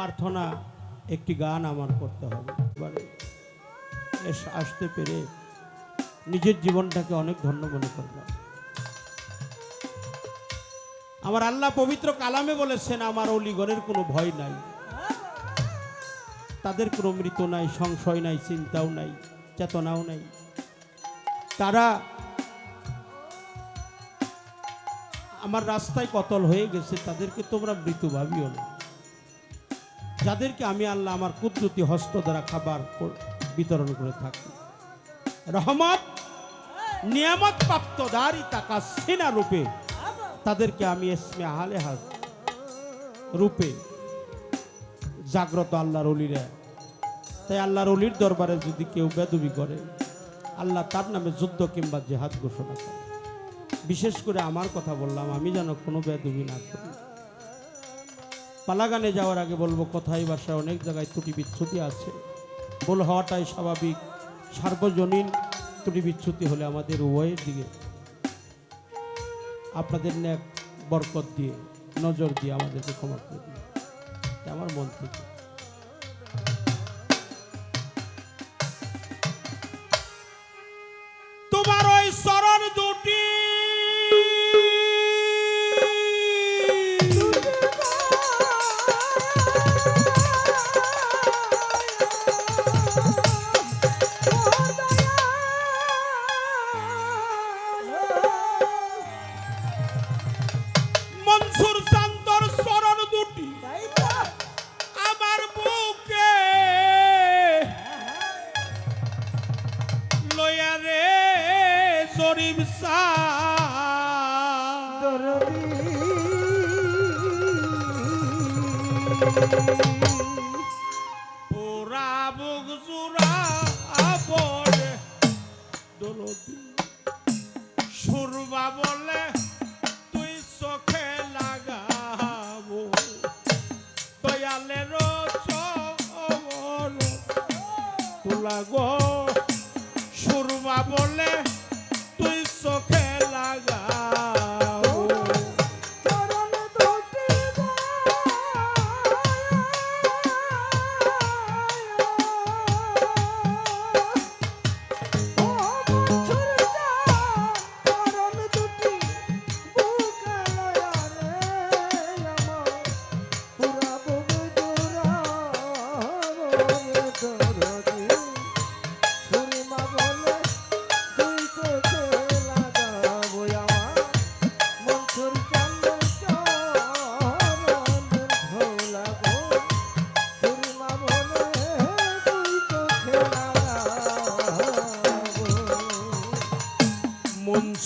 প্রার্থনা, একটি গান আমার করতে হবে। এস আসতে পেরে নিজের জীবনটাকে অনেক ধন্য মনে করলাম। আমার আল্লাহ পবিত্র কালামে বলেছেন, আমার অলিগণের কোনো ভয় নাই। তাদের কোনো মৃত নাই, সংশয় নাই, চিন্তাও নাই, চেতনাও নাই। তারা আমার রাস্তায় কতল হয়ে গেছে, তাদেরকে তোমরা মৃত ভাবিও না। যাদেরকে আমি আল্লাহ আমার কুদরতি হস্ত দ্বারা খাবার বিতরণ করে থাকি। রহমত, নিয়ামত প্রাপ্ত দারি তাকা সেনা রূপে তাদেরকে আমি এসমে আহলে হাজ রূপে জাগ্রত আল্লাহর অলিরা। তাই আল্লাহর অলির দরবারে যদি কেউ বেদবি করে, আল্লাহ তার নামে যুদ্ধ কিংবা জেহাদ ঘোষণা করে। বিশেষ করে আমার কথা বললাম, আমি যেন কোনো বেদবি না করি। পালাগানে যাওয়ার আগে বলব, কথাই ভাষায় অনেক জায়গায় ত্রুটি বিচ্ছুতি আছে। বল হওয়াটাই স্বাভাবিক। সার্বজনীন ত্রুটি বিচ্ছুতি হলে আমাদের উভয়ের দিকে আপনাদের ন্যাক বরকত দিয়ে, নজর দিয়ে আমাদেরকে ক্ষমা করে দিন। আমার মন থেকে। তোমার ওই চরণ দুটি বলে তুই চোখে লাগাবো দয়ালের তোলা গো সুরবা বলে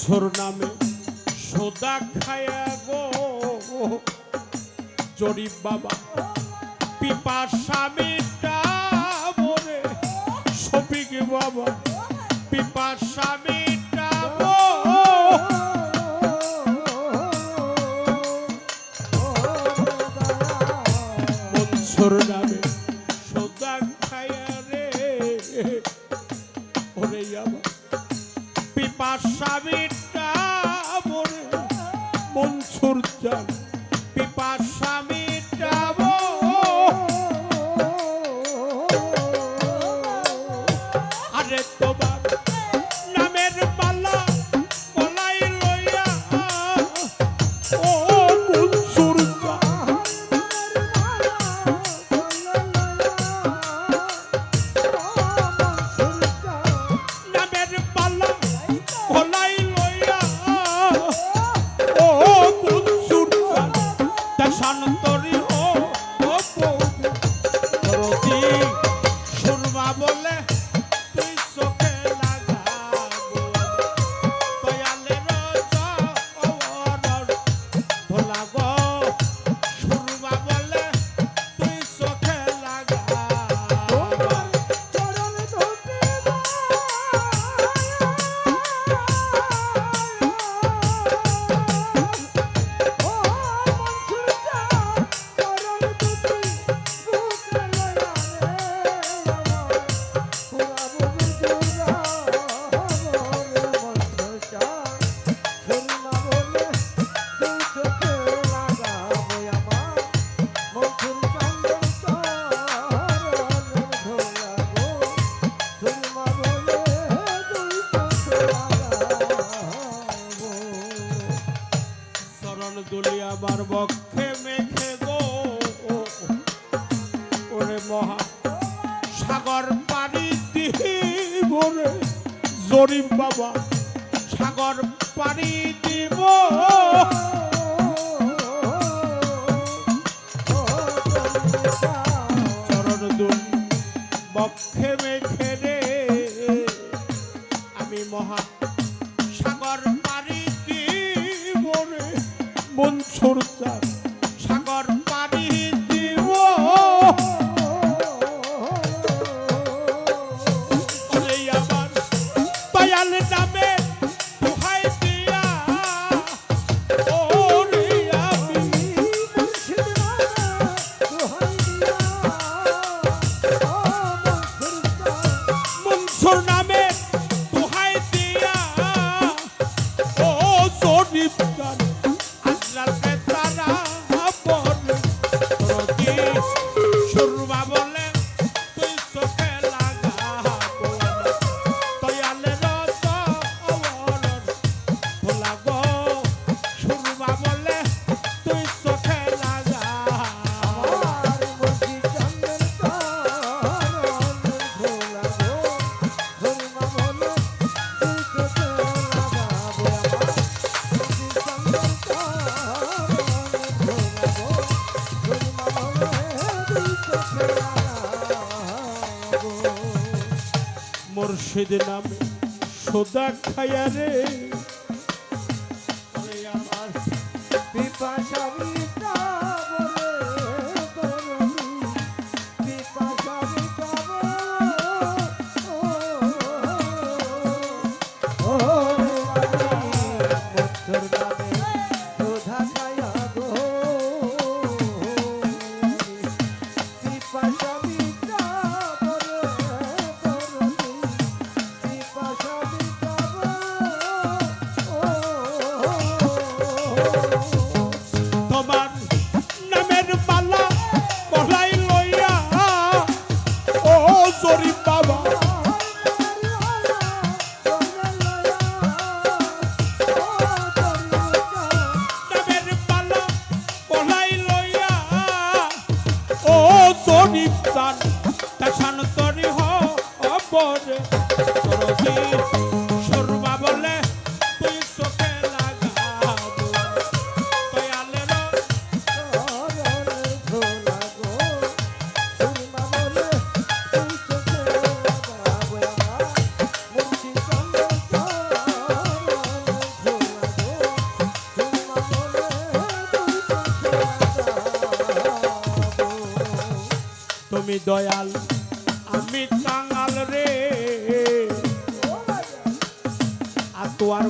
মনসুর নামে সোদা খায়া গো। জরিফ বাবা পিপা স্বামীটা বলে শফিক বাবা পিপা স্বামীটা মনসুর নামে গরিব বাবা, সাগর পানি দিব। চরণ দুই বক্ষে মেখে রে। আমি মহা সাগর পানি দিব রে। Mansur deep, God. সেদিন আমি সোদা খায়া রে। দয়াল আমি কাঙাল রে। আতোয়ার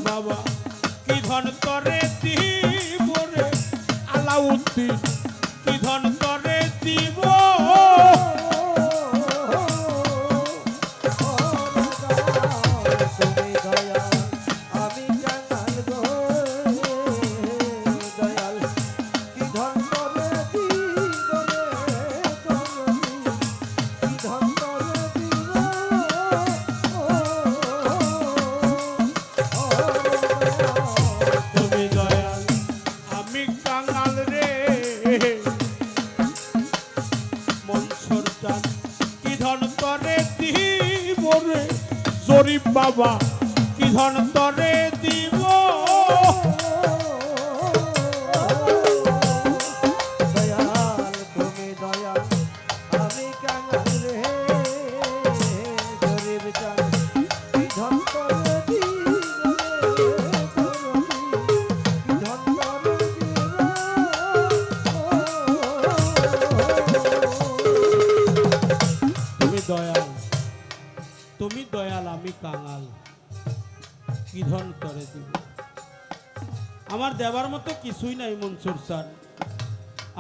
আমার দেবার মতো কিছুই নাই, মনসুর স্যার।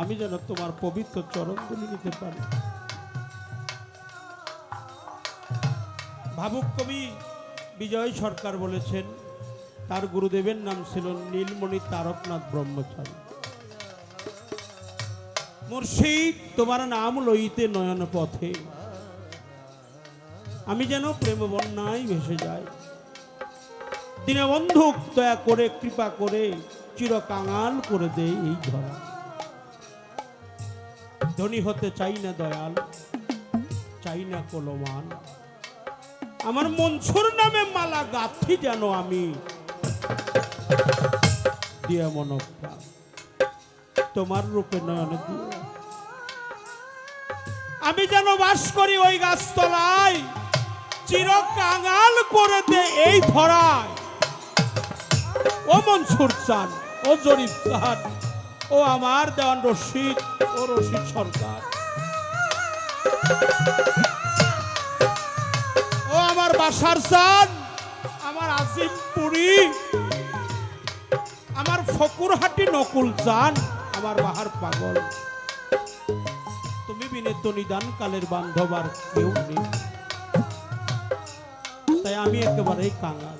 আমি যেন তোমার পবিত্র চরণ তুলে নিতে পারি। ভাবুক কবি, বিজয় সরকার বলেছেন, তার গুরুদেবের নাম ছিল নীলমণি তারকনাথ ব্রহ্মচারী। মুর্শিদ, তোমার নাম লইতে নয়ন পথে আমি যেন প্রেম বন্যায় ভেসে যাই। তিনি বন্ধুক দয়া করে, কৃপা করে, চিরকাঙাল করে দেয় এই ধরা। ধনী হতে চাই না দয়াল, চাই না কলমান। আমার মনসুর নামে মালা গাথি যেন আমি। দিয়ে মনপ্রা তোমার রূপে নয়ন দিয়ে। আমি যেন বাস করি ওই গাছতলায়, চিরকাঙাল করে দে এই ধরায়। ও মনসুর চান, ও জরিফ চান, ও আমার দেওয়ান রশিদ, ও রশিদ সরকার। ও আমার বাসার চান, আমার আজিম পুরী, আমার ফকুরহাটি নকুল চান, আমার বাহার পাগল। তুমি বিনে তো নিদান কালের বান্ধব আর কেউ নেই। তাই আমি একেবারেই কাঙাল।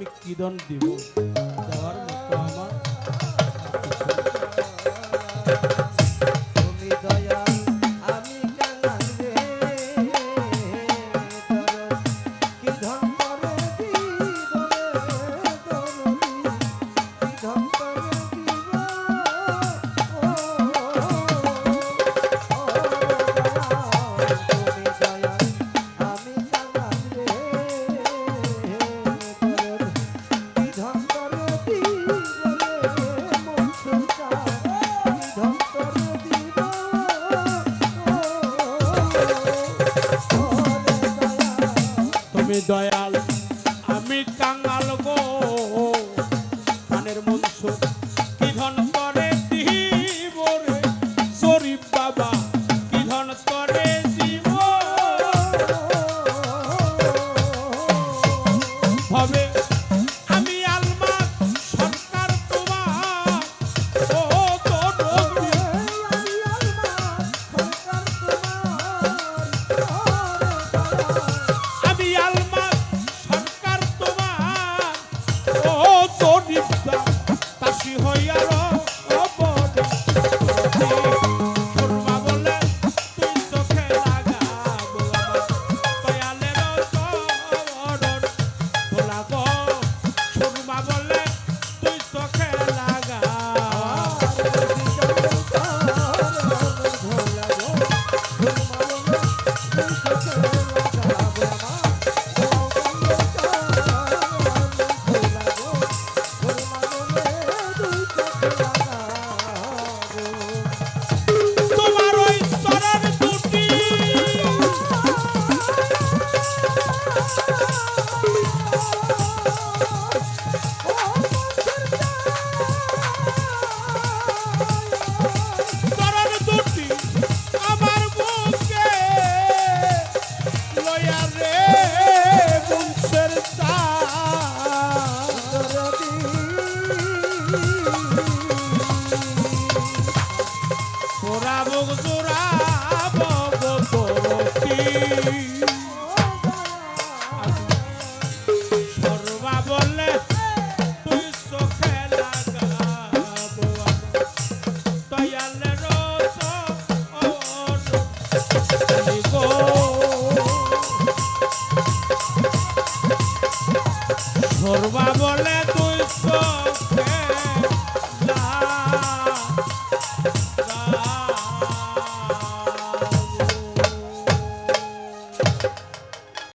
আমি কিদন দিব? দেওয়ার মতো আমার কাঙাল গো।